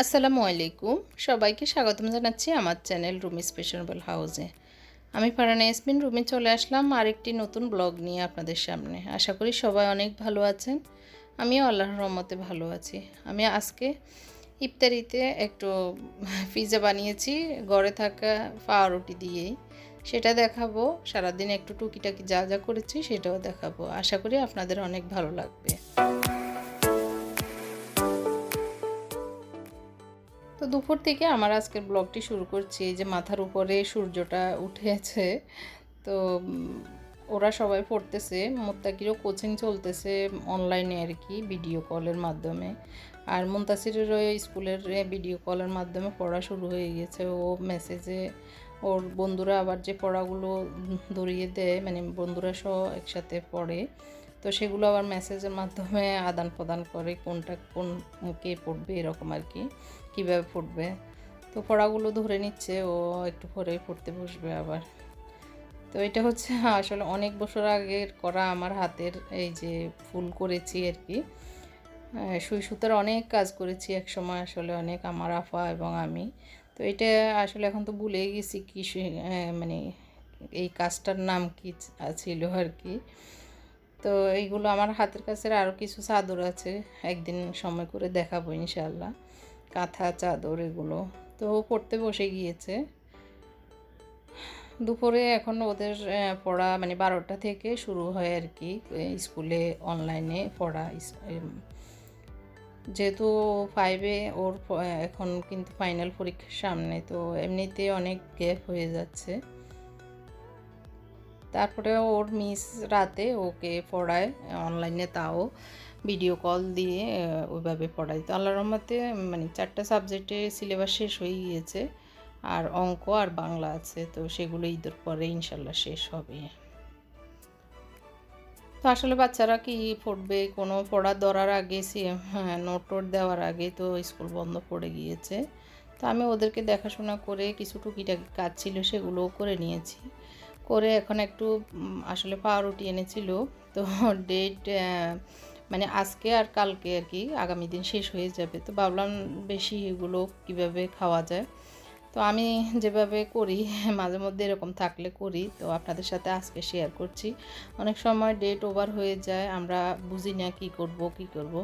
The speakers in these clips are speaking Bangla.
আসসালামু আলাইকুম। সবাইকে স্বাগতম জানাচ্ছি আমার চ্যানেল রুমি স্পেশাবল হাউসে। আমি ফারানা ইয়াসমিন, রুমে চলে আসলাম আরেকটি নতুন ব্লগ নিয়ে আপনাদের সামনে। আশা করি সবাই অনেক ভালো আছেন। আমিও আল্লাহর রহমতে ভালো আছি। আমি আজকে ইফতারিতে একটু পিৎজা বানিয়েছি, ঘরে থাকা পাউরুটি দিয়েই। সেটা দেখাবো। সারাদিন একটু টুকিটাকি যা যা করেছি সেটাও দেখাবো। আশা করি আপনাদের অনেক ভালো লাগবে। তো দুপুর থেকে আমার আজকের ব্লগটি শুরু করছি যে মাথার উপরে সূর্যটা উঠেছে তো ওরা সবাই পড়তেছে, মোত্তাকিরও কোচিং চলতেছে অনলাইনে আর কি ভিডিও কলের মাধ্যমে। আর মুন্তাসিরেরও স্কুলের ভিডিও কলের মাধ্যমে পড়া শুরু হয়ে গেছে। ও মেসেজে ওর বন্ধুরা আবার যে পড়াগুলো ধরিয়ে দেয় মানে বন্ধুরা সহ একসাথে পড়ে, তো সেগুলো আবার মেসেজের মাধ্যমে আদান প্রদান করে কোনটা কোন কে পড়বে এরকম আর কি। কীভাবে ফুটবে? তো পড়াগুলো ধরে নিচ্ছে, ও একটু পরেই ফুটতে বসবে আবার। তো এটা হচ্ছে আসলে অনেক বছর আগের করা আমার হাতের এই যে ফুল করেছি আর কি। সুই সুতার অনেক কাজ করেছি এক সময় আসলে অনেক আমার আফা এবং আমি। তো এটা আসলে এখন তো ভুলে গেছি কি মানে এই কাজটার নাম কি ছিল আর কি। তো এইগুলো আমার হাতের কাছে আরও কিছু চাদর আছে, একদিন সময় করে দেখাবো ইনশাল্লাহ কাঁথা, চাদর এগুলো। তো পড়তে বসে গিয়েছে। দুপুরে এখন ওদের পড়া মানে বারোটা থেকে শুরু হয় আর কি স্কুলে, অনলাইনে পড়া যেহেতু ফাইভে ওর এখন কিন্তু ফাইনাল পরীক্ষার সামনে, তো এমনিতে অনেক গ্যাপ হয়ে যাচ্ছে। তারপরে ওর মিস রাতে ওকে পড়ায়, অনলাইনে তাও। ভিডিও কল দিয়ে ওইভাবে পড়াই। তো আল্লাহ রহমতে মানে চারটা সাবজেক্টে সিলেবাস শেষ হয়ে গিয়েছে। আর অঙ্ক আর বাংলা আছে, তো সেগুলো ঈদের পরে ইনশাল্লাহ শেষ হবে। তো আসলে বাচ্চারা কি পড়বে? কোনো পড়া ধরার আগে হ্যাঁ নোট টোট দেওয়ার আগে তো স্কুল বন্ধ পড়ে গিয়েছে। তো আমি ওদেরকে দেখাশোনা করে কিছু টুকিটাকি কাজ ছিল, সেগুলোও করে নিয়েছি। করে এখন একটু আসলে পাউরুটি এনেছিল। তো ডেট মানে আজকে আর কালকে আর কি, আগামী দিন শেষ হয়ে যাবে। তো ভাবলাম বেশি এগুলো কীভাবে খাওয়া যায়। তো আমি যেভাবে করি, মাঝে মধ্যে এরকম থাকলে করি। তো আপনাদের সাথে আজকে শেয়ার করছি। অনেক সময় ডেট ওভার হয়ে যায়, আমরা বুঝি না কী করব কী করব।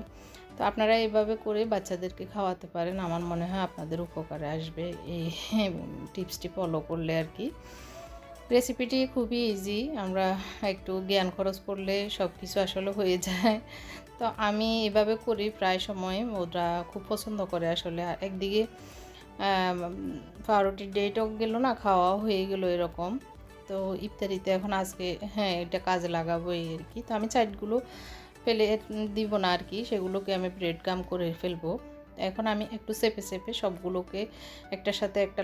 তো আপনারা এইভাবে করে বাচ্চাদেরকে খাওয়াতে পারেন। আমার মনে হয় আপনাদের উপকারে আসবে। এই টিপসটি ফলো করলে আর কি। রেসিপিটি খুবই ইজি আমরা একটু জ্ঞান খরচ করলে সব কিছু আসলে হয়ে যায়। তো আমি এভাবে করি, প্রায় সময় ওরা খুব পছন্দ করে আসলে। আর একদিকে পাউরুটির ডেটও গেল না, খাওয়াও হয়ে গেল এরকম। তো ইফতারিতে এখন আজকে হ্যাঁ এটা কাজে লাগাবো এই আর কি। তো আমি চাইটগুলো ফেলে দিব না আর কি, সেগুলোকে আমি ব্রেড গাম করে ফেলব। এখন আমি একটু চেপে চেপে সবগুলোকে একটার সাথে একটা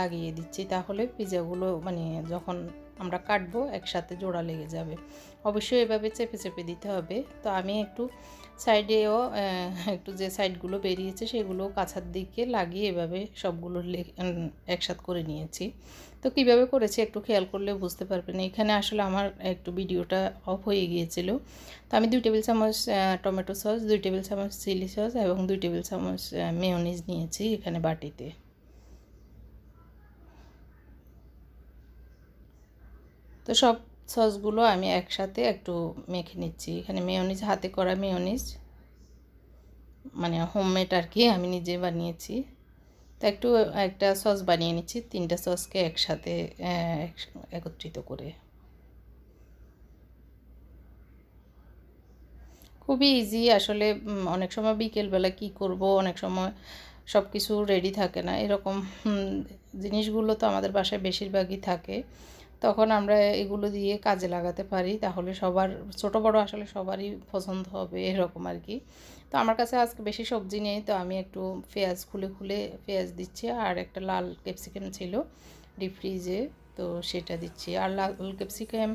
লাগিয়ে দিচ্ছি, তাহলে পিজাগুলো মানে যখন আমরা কাটবো একসাথে জোড়া লেগে যাবে। অবশ্যই এভাবে চেপে চেপে দিতে হবে। তো আমি একটু সাইডেও একটু যে সাইডগুলো বেরিয়েছে সেগুলো কাছার দিকে লাগিয়ে এভাবে সবগুলো একসাথ করে নিয়েছি। তো কীভাবে করেছি একটু খেয়াল করলে বুঝতে পারবেন। এখানে আসলে আমার একটু ভিডিওটা অফ হয়ে গিয়েছিল। তো আমি দুই টেবিল চামচ টমেটো সস, দুই টেবিল চামচ চিলি সস এবং দুই টেবিল চামচ মেয়নিজ নিয়েছি এখানে বাটিতে। তো সব সসগুলো আমি একসাথে একটু মেখে নিচ্ছি। এখানে মেয়নিজ, হাতে করা মেয়নিজ মানে হোমমেড আর কি আমি নিজে বানিয়েছি। তো একটু, একটা সস বানিয়ে নিচ্ছি, তিনটা সসকে একসাথে এক- একত্রিত করে। খুবই ইজি আসলে অনেক সময় বিকেলবেলা কি করব, অনেক সময় সব কিছু রেডি থাকে না, এরকম জিনিসগুলো তো আমাদের বাসায় বেশিরভাগই থাকে। তখন আমরা এগুলো দিয়ে কাজে লাগাতে পারি। তাহলে সবার, ছোট বড় আসলে সবারই পছন্দ হবে এরকম আর কি। তো আমার কাছে আজকে বেশি সবজি নেই, তো আমি একটু পেঁয়াজ খুলে খুলে পেঁয়াজ দিচ্ছি আর একটা লাল ক্যাপসিকাম ছিল ডিপ ফ্রিজে তো সেটা দিচ্ছি। আর লাল ক্যাপসিকাম,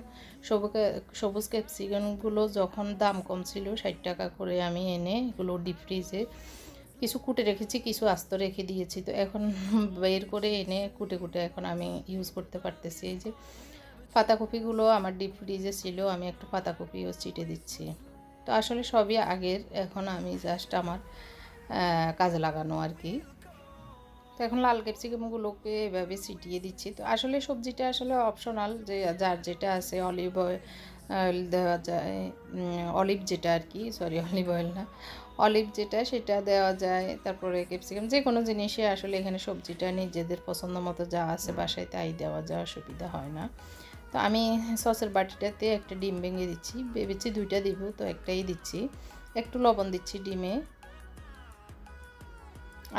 সবুজ ক্যাপসিকামগুলো যখন দাম কম ছিল ষাট টাকা করে আমি এনে এগুলো ডিপ ফ্রিজে কিছু কুটে রেখেছি, কিছু আস্ত রেখে দিয়েছি। তো এখন বের করে এনে কুটে কুটে এখন আমি ইউজ করতে পারতেছি। এই যে পাতাকপিগুলো আমার ডিপ ফ্রিজে ছিল, আমি একটু পাতাকপিও চিটে দিচ্ছি। তো আসলে সবই আগের, এখন আমি জাস্ট আমার কাজে লাগানো আর কি। তো এখন লাল ক্যাপসিকামগুলোকে এভাবে ছিটিয়ে দিচ্ছি। তো আসলে সবজিটা আসলে অপশনাল যে যার যেটা আছে অলিভ অয়েল দেওয়া যায় অলিভ যেটা আর কি সরি অলিভ অয়েল না অলিভ যেটা, সেটা দেওয়া যায়। তারপরে ক্যাপসিকাম যে কোনো জিনিসে আসলে এখানে সবজিটা নিজেদের পছন্দ মতো যা আছে বাসায় তাই দেওয়া যায় অসুবিধা হয় না। তো আমি সসের বাটিটাতে একটা ডিম ভেঙে দিচ্ছি। ভেবেছি দুইটা দিব, তো একটাই দিচ্ছি। একটু লবণ দিচ্ছি ডিমে।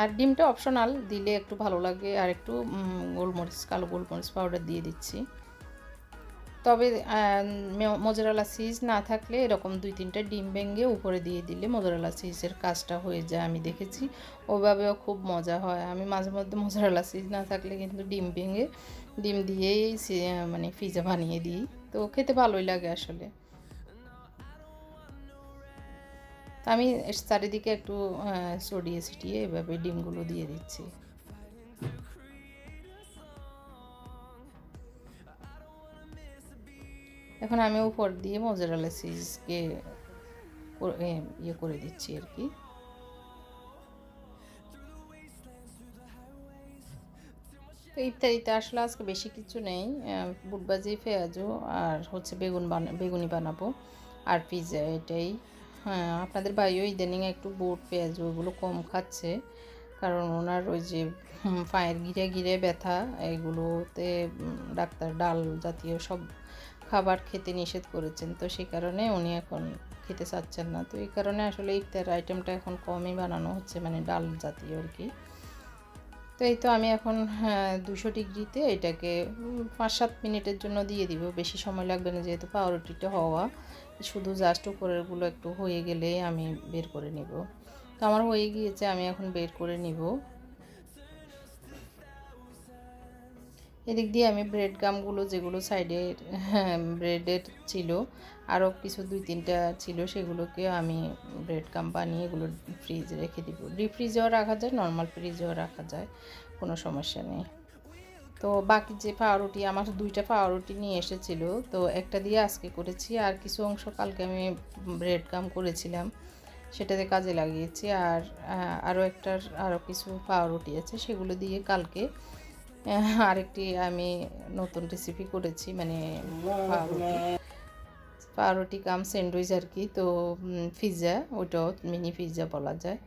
আর ডিমটা অপশনাল, দিলে একটু ভালো লাগে। আর একটু গোলমরিচ, কালো গোলমরিচ পাউডার দিয়ে দিচ্ছি। তবে মোজারালা সিজ না থাকলে এরকম দুই তিনটা ডিম ভেঙে উপরে দিয়ে দিলে মোজারালা সিজের কাজটা হয়ে যায়, আমি দেখেছি। ওভাবেও খুব মজা হয়। আমি মাঝে মধ্যে মোজারালা সিজ না থাকলে কিন্তু ডিম ভেঙে, ডিম দিয়েই মানে পিজা বানিয়ে দিই। তো খেতে ভালোই লাগে আসলে। আমি চারিদিকে একটু ছড়িয়ে ছিটিয়ে এভাবে ডিমগুলো দিয়ে দিচ্ছি। এখন আমি উপর দিয়ে মোজারেলা চিজকে ইয়ে করে দিচ্ছি আর কি। তো ইফতারিতে আসলে আজকে বেশি কিছু নেই। বুটবাজি, পেঁয়াজু আর হচ্ছে বেগুন বানা বেগুনি বানাবো আর পিৎজা এটাই। হ্যাঁ আপনাদের ভাইও ইদানিং একটু বুট, পেঁয়াজ ওগুলো কম খাচ্ছে। কারণ ওনার ওই যে পায়ের গিরে গিরে ব্যথা, এগুলোতে ডাক্তার ডাল জাতীয় সব খাবার খেতে নিষেধ করেছেন, তো সেই কারণে উনি এখন খেতে চাচ্ছেন না। তো এই কারণে আসলে ইফতার আইটেমটা এখন কমই বানানো হচ্ছে মানে ডাল জাতীয় আর কি। তো এই তো আমি এখন হ্যাঁ দুশো ডিগ্রিতে এটাকে পাঁচ সাত মিনিটের জন্য দিয়ে দিব। বেশি সময় লাগবে না যেহেতু পাউরুটিটা হওয়া। শুধু জাস্ট উপরেরগুলো একটু হয়ে গেলেই আমি বের করে নিব। তো আমার হয়ে গিয়েছে, আমি এখন বের করে নিব। এদিক দিয়ে আমি ব্রেড গামগুলো যেগুলো সাইডে ব্রেডের ছিল আরও কিছু দুই তিনটা ছিল, সেগুলোকে আমি ব্রেড গাম বানিয়ে এগুলো ফ্রিজে রেখে দিব। ডিপ ফ্রিজেও রাখা যায় নর্মাল ফ্রিজেও রাখা যায়, কোনো সমস্যা নেই। তো বাকি যে পাউরুটি, আমার দুইটা পাউরুটি নিয়ে এসেছিল, তো একটা দিয়ে আজকে করেছি, আর কিছু অংশ কালকে আমি ব্রেড গাম করেছিলাম, সেটাতে কাজে লাগিয়েছি, আর আরও একটার আরও কিছু পাউরুটি আছে, সেগুলো দিয়ে কালকে আরেকটি আমি নতুন রেসিপি করেছি মানে পাউরুটি। কাম স্যান্ডউইচ আর কি তো পিৎজা ওইটাও মিনি পিৎজা বলা যায়।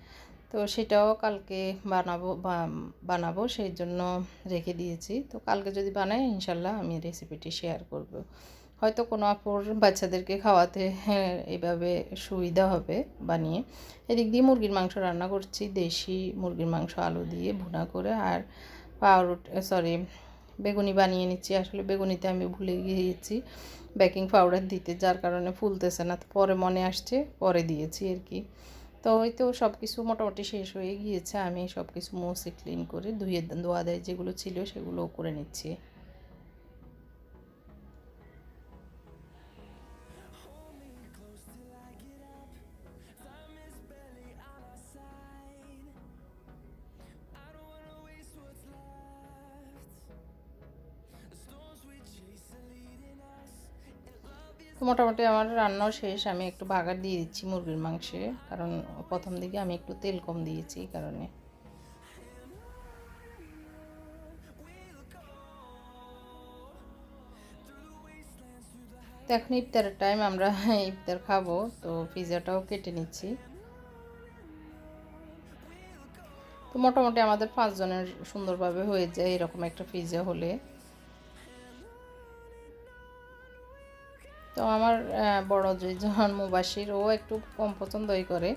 তো সেটাও কালকে বানাবো বানাবো সেই জন্য রেখে দিয়েছি। তো কালকে যদি বানাই ইনশাল্লাহ আমি রেসিপিটি শেয়ার করব। হয়তো কোনো আপুর বাচ্চাদেরকে খাওয়াতে হ্যাঁ, এইভাবে সুবিধা হবে বানিয়ে। এদিক দিয়ে মুরগির মাংস রান্না করছি দেশি মুরগির মাংস আলু দিয়ে ভুনা করে আর পাউরুটি সরি বেগুনি বানিয়ে নিচ্ছি। আসলে বেগুনিতে আমি ভুলে গিয়েছি বেকিং পাউডার দিতে, যার কারণে ফুলতেছে না। পরে মনে আসছে, পরে দিয়েছি আর কি। তো হয়তো সব কিছু মোটামুটি শেষ হয়ে গিয়েছে। আমি সব কিছু মুছে ক্লিন করে ধুয়ে ধোয়া দেয় যেগুলো ছিল সেগুলো করে নিচ্ছি। তো মোটামুটি আমার রান্নাও শেষ। আমি একটু বাগার দিয়ে দিচ্ছি মুরগির মাংসে। কারণ প্রথম দিকে আমি একটু তেল কম দিয়েছি এই কারণে। তো এখন ইফতারের টাইম আমরা ইফতার খাব। তো পিৎজাটাও কেটে নিচ্ছি। তো মোটামুটি আমাদের পাঁচজনের সুন্দরভাবে হয়ে যায় এরকম একটা পিৎজা হলে। তো আমার বড় দুজন মুবাসির ও একটু কম পছন্দই করে।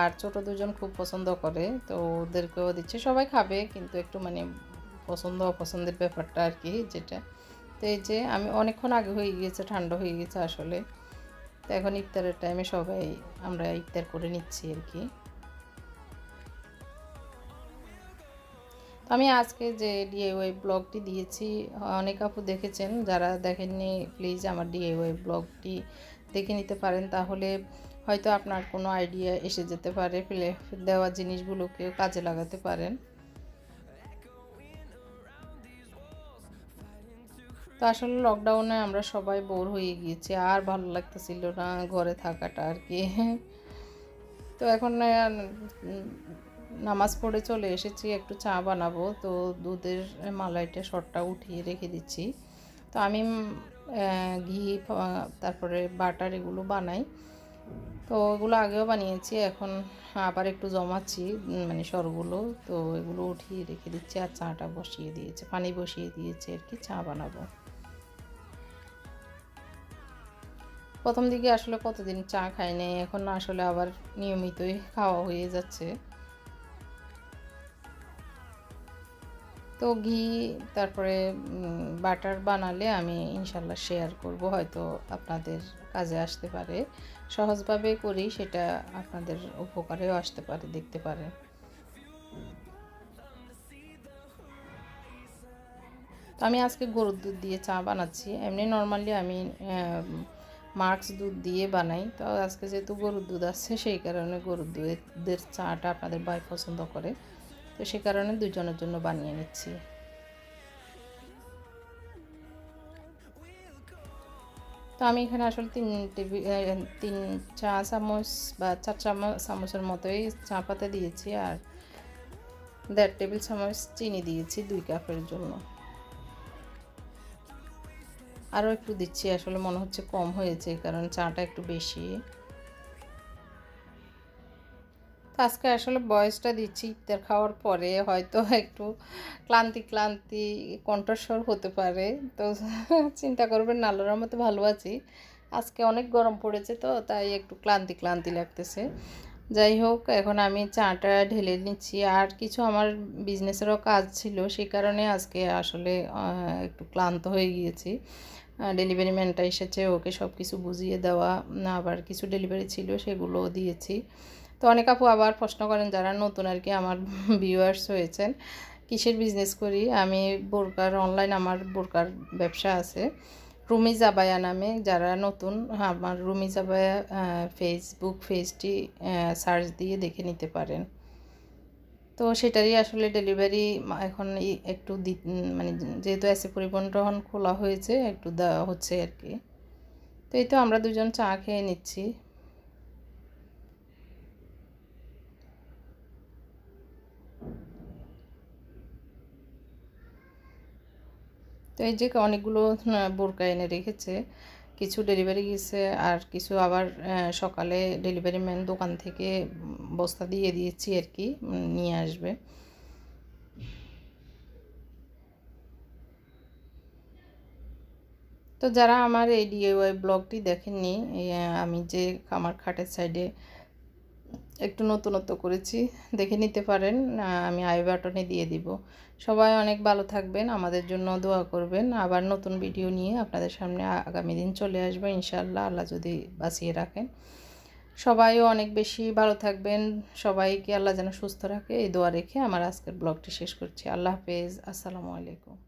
আর ছোট দুজন খুব পছন্দ করে, তো ওদেরকেও দিচ্ছে। সবাই খাবে, কিন্তু একটু মানে পছন্দ, অপছন্দের ব্যাপারটা আর কি যেটা। তো এই যে আমি অনেকক্ষণ আগে হয়ে গিয়েছে, ঠান্ডা হয়ে গেছে আসলে। তো এখন ইফতারের টাইমে সবাই, আমরা ইফতার করে নিচ্ছি আর কি। তো আমি আজকে যে ডিআইওয়াই ব্লগটি দিয়েছি, অনেক আপু দেখেছেন, যারা দেখেননি প্লিজ আমার ডিএওয়াই ব্লগটি দেখে নিতে পারেন, তাহলে হয়তো আপনার কোনো আইডিয়া এসে যেতে পারে, ফেলে দেওয়া জিনিসগুলোকেও কাজে লাগাতে পারেন। তো আসলে লকডাউনে আমরা সবাই বোর হয়ে গিয়েছি, আর ভালো লাগতেছিল না ঘরে থাকাটা আর কি। তো এখন নামাজ পড়ে চলে এসেছি, একটু চা বানাবো। তো দুধের মালাইটা, শটটা উঠিয়ে রেখে দিচ্ছি। তো আমি ঘি তারপরে বাটার এগুলো বানাই। তো এগুলো আগেও বানিয়েছি, এখন আবার একটু জমাচ্ছি মানে সরগুলো। তো এগুলো উঠিয়ে রেখে দিচ্ছি আর চাটা বসিয়ে দিয়েছে, পানি বসিয়ে দিয়েছে আর কি, চা বানাবো। প্রথম দিকে আসলে কতদিন চা খাই নাই, এখন আসলে আবার নিয়মিতই খাওয়া হয়ে যাচ্ছে। তো ঘি, তারপরে বাটার বানালে আমি ইনশাল্লাহ শেয়ার করব, হয়তো আপনাদের কাজে আসতে পারে। সহজভাবে করি, সেটা আপনাদের উপকারেও আসতে পারে, দেখতে পারে। তো আমি আজকে গরুর দুধ দিয়ে চা বানাচ্ছি। এমনি নর্মালি আমি মার্কস দুধ দিয়ে বানাই। তো আজকে যেহেতু গরুর দুধ আসছে সেই কারণে গরুর দুধের চাটা আপনাদের ভাই পছন্দ করে। তো সে কারণে দুজনের জন্য বানিয়ে নিচ্ছি। তো আমি এখানে আসলে তিন টেবিল তিন চা চামচ বা চার চামচ চামচের মতোই চা পাতা দিয়েছি আর দেড় টেবিল চামচ চিনি দিয়েছি দুই কাপের জন্য। আরও একটু দিচ্ছি, আসলে মনে হচ্ছে কম হয়েছে কারণ চাটা একটু বেশি। তো আজকে আসলে বয়সটা দিচ্ছি ইফতার খাওয়ার পরে, হয়তো একটু ক্লান্তি ক্লান্তি কণ্ঠস্বর হতে পারে। তো চিন্তা করবেন না, আল্লাহর মতো ভালো আছি। আজকে অনেক গরম পড়েছে তো, তাই একটু ক্লান্তি ক্লান্তি লাগতেছে। যাই হোক, এখন আমি চাটা ঢেলে নিচ্ছি। আর কিছু আমার বিজনেসেরও কাজ ছিল সেই কারণে আজকে আসলে একটু ক্লান্ত হয়ে গিয়েছি। ডেলিভারি ম্যানটা এসেছে, ওকে সব কিছু বুঝিয়ে দেওয়া, আবার কিছু ডেলিভারি ছিল, সেগুলোও দিয়েছি। তো অনেক আপু আবার প্রশ্ন করেন যারা নতুন আর কি আমার ভিউয়ার্স হয়েছেন, কিসের বিজনেস করি? আমি বোরকার অনলাইন আমার বোরকার ব্যবসা আছে। রুমি জাবায়া নামে, যারা নতুন আমার রুমি জাবায়া ফেসবুক পেজটি সার্চ দিয়ে দেখে নিতে পারেন। তো সেটারই আসলে ডেলিভারি এখন একটু দি মানে যেহেতু এসে পরিবহন খোলা হয়েছে, একটু দেওয়া হচ্ছে আর কি। তো এই তো আমরা দুজন চা খেয়ে নিচ্ছি। তো এই যে অনেকগুলো বোরকা এনে রেখেছে, কিছু ডেলিভারি গেছে আর কিছু আবার সকালে ডেলিভারি ম্যান দোকান থেকে বস্তা দিয়ে দিয়েছি আর কি নিয়ে আসবে। তো যারা আমার এই ডিএওয়াই ব্লগটি দেখেননি আমি যে আমার খাটের সাইডে একটু নতুনত্ব করেছি, দেখে নিতে পারেন আমি আই বাটনে দিয়ে দিব। সবাই অনেক ভালো থাকবেন, আমাদের জন্য দোয়া করবেন। আবার নতুন ভিডিও নিয়ে আপনাদের সামনে আগামী দিন চলে আসবে ইনশাল্লাহ আল্লাহ যদি বাঁচিয়ে রাখেন। সবাইও অনেক বেশি ভালো থাকবেন, সবাইকে আল্লাহ যেন সুস্থ রাখে, এই দোয়া রেখে আমার আজকের ব্লগটি শেষ করছি। আল্লাহ হাফেজ, আসসালামু আলাইকুম।